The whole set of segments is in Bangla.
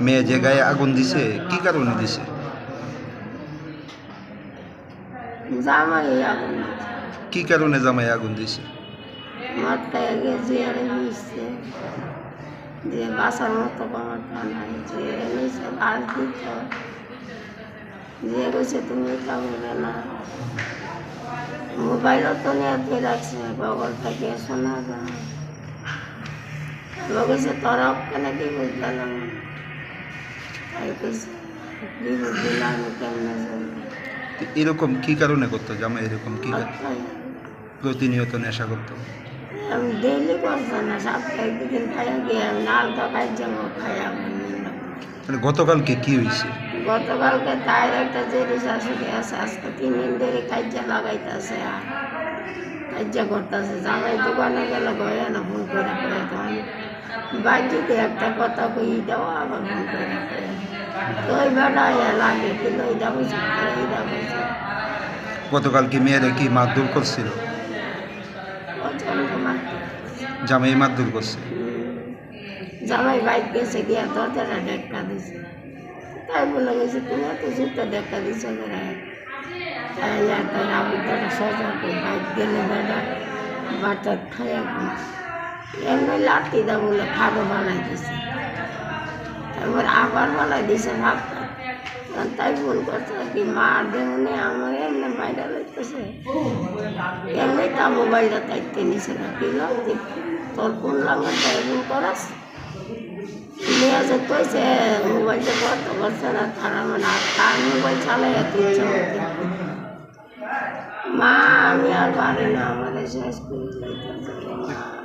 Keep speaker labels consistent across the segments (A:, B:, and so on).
A: মেয়ে যে গায়ে আগুন দিছে কি কারণে দিছে? কি কারণে জামাই আগুন দিছে?
B: যে বাসার মতো ক্ষমতা নাই যে নিচে বাস দিত যে গেছে তুমি বলে না। মোবাইলও তো নিয়ে দিয়ে রাখছে বগল থেকে শোনা যায়। বলেছে তোরা ওখানে কি বুঝতে না কি বুঝলাম
A: এরকম কি কারণে করতো? জামাই এরকম কি? প্রতিনিয়ত নেশা করতো?
B: আমি ডেইলি করছি না সপ্তাহে দুদিন খাইয়া গিয়ে আমি নালটা খাই যাব খাইয়া
A: মানে গতকালকে কি হয়েছে
B: গতকালকে তাই একটা জেরি শাশুড়ি আছে আজকে তিন দিন ধরে কাজ্যা লাগাইতেছে আর কাজ্যা করতেছে। জামাই দোকানে গেলে গয়া না ফোন করে করে তখন বাড়িতে একটা কথা কই দাও তো ওই বেটা ইয়া লাগে কিন্তু ওইটা বুঝি এইটা বুঝি
A: গতকাল কি মেয়েরা কি মারধর করছিল? জামাই মারধর করছে?
B: জামাই বাইক গেছে গিয়া দরজাটা ডেক্কা দিছে। তাই বলে গেছে তুমি এত জুতো ডেক্কা দিছে করে তাই আর তাই আমি তারা সজা করে বাইক গেলে বেড়া বাটা খাইয়া এমনি লাঠি দা বলে খাব বানাই দিছে। তারপর আবার বানাই দিছে ভাবটা তাই ফোন করছে কি, মা দেমনি আমার এমনি বাইরে লাগতেছে এমনি তা মোবাইলটা তাইতে নিছে না। কি লাগছে তোর ফোন লাগে তাই ফোন করাস? নিয়ে যে কইছে, মোবাইলটা করতে পারছে না, তারা মানে তার মোবাইল চালাই এত ইচ্ছা মা, আমি আর পারি না, আমার শেষ করে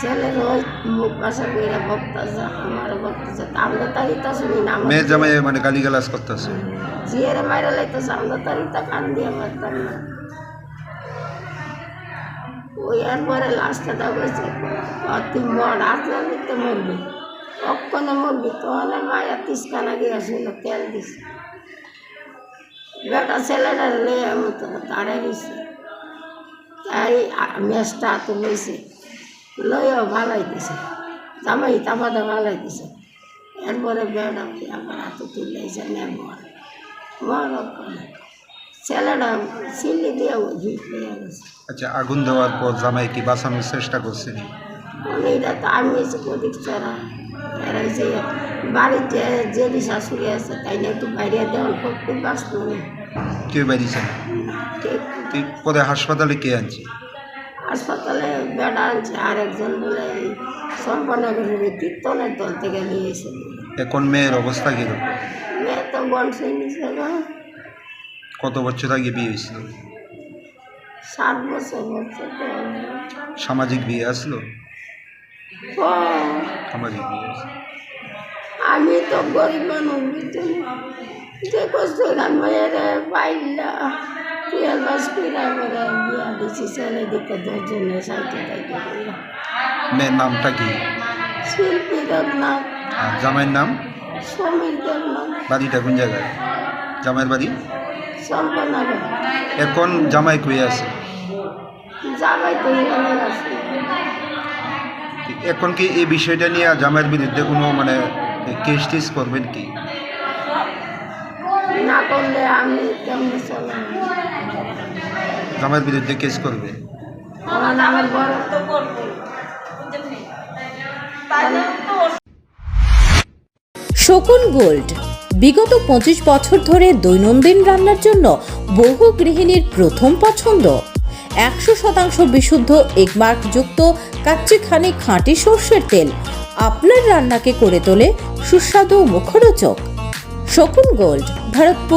B: ছেলের ওই মুখ বাসা করে বক্তাছে আমার বক্তাছে। আমরা তাই তা শুনি না
A: মেয়ের জামাই মানে গালিগালাজ করতেছে।
B: জিয়ের মাইরা লাইতেছে আমরা তাই তা কান দিয়ে মারতাম না। ওই এরপরে লাস্টে দা কইছে "আর তুই মর আসলে নিতে মরবি। কখনো মরবি তখন মায়া তিসকানা গিয়েছিল তেল দিস বেটা ছেলেটা লয়ে আমি তো দাঁড়াই গেছি তাই মেজটা তো লইও ভালাই দিছে। জামাই তামাদা ভালাই দিছে। এরপরে বেড়া আমার হাতে তুলেছে নে মর। মর ছেলেটা সিলি দিয়ে
A: আচ্ছা আগুন দেওয়ার পর জামাই কি বাঁচানোর চেষ্টা করছে
B: এটা তো আমি এসে চড়া এরা যে বাড়িতে যে শাশুড়ি আছে তাই না একটু বাইরে দেওয়ার নেই
A: কেউ বেরিয়েছে না
B: ঠিক
A: তুই পরে হাসপাতালে কে আনছি?
B: হাসপাতালে বেড়া আনছে আর একজন বলে এই সম্পনগরের কীর্তনের দল থেকে নিয়ে এসে।
A: এখন মেয়ের অবস্থা কীরকম
B: মেয়ে তো বংশে নিছে না
A: কত বছর আগে বিয়ে হয়েছিল?
B: সাত বছর তো
A: সামাজিক বিয়ে আসলো? সামাজিক বিয়ে।
B: আমি তো গরিব মানুষ যে কষ্ট মেয়ের পাইলা টুয়েলভ পাস করে করে বিয়া দিছি দিকে দশজনের সাইতে থাকে
A: মেয়ের নামটা কি?
B: শিল্পী দেবনাথ
A: জামাইয়ের নাম?
B: সমীর দেবনাথ
A: বাড়িটা কোন জায়গায়? জামাইয়ের বাড়ি?
B: সম্পনাগর
A: এখন জামাই কই আছে?
B: যাবাই তো এখানে আছে
A: এখন কি এই বিষয়টা নিয়ে জামাইয়ের বিরুদ্ধে কোনো মানে কেস টেস করবেন কি?
B: করলে আমি কেমনি চললাম
A: জামাইয়ের বিরুদ্ধে কেস করবে?
B: আমার আমার বড়। তো করব
C: শকুন গোল্ড বিগত পঁচিশ বছর ধরে দৈনন্দিন রান্নার জন্য বহু গৃহিণীর প্রথম পছন্দ। একশো শতাংশ বিশুদ্ধ এগমার্কযুক্ত কাচ্চিখানি খাঁটি সর্ষের তেল আপনার রান্নাকে করে তোলে সুস্বাদু মুখরোচক। শকুন গোল্ড ভারতপুর